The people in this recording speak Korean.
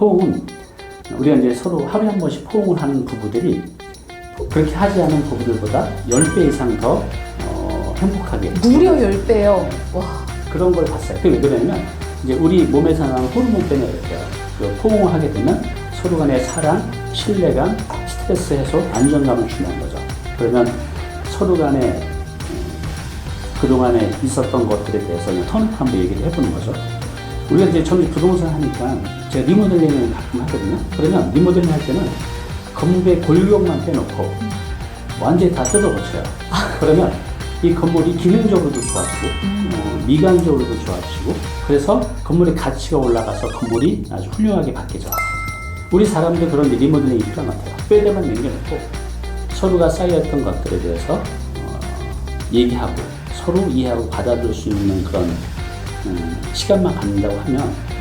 포옹은 우리가 이제 서로 하루에 한 번씩 포옹을 하는 부부들이 그렇게 하지 않은 부부들보다 10배 이상 더 어, 행복하게 무려 10배요. 와. 그런 걸 봤어요. 그게 왜 그러냐면 이제 우리 몸에서 나오는 호르몬 때문에 그래요. 그 포옹을 하게 되면 서로 간의 사랑, 신뢰감, 스트레스 해소, 안정감을 주는 거죠. 그러면 서로 간에 음, 그동안에 있었던 것들에 대해서 턴업 한번 얘기를 해보는 거죠. 우리가 이제 저는 부동산 하니까 제가 리모델링을 가끔 하거든요. 그러면 리모델링 할 때는 건물의 골격만 빼놓고 완전히 다 뜯어 고쳐요. 그러면 이 건물이 기능적으로도 좋아지고 어, 미관적으로도 좋아지고 그래서 건물의 가치가 올라가서 건물이 아주 훌륭하게 바뀌죠. 우리 사람들 그런 리모델링이 필요한 것 같아요. 뼈대만 남겨놓고 서로가 쌓여있던 것들에 대해서 어, 얘기하고 서로 이해하고 받아들일 수 있는 그런 음, 시간만 갖는다고 하면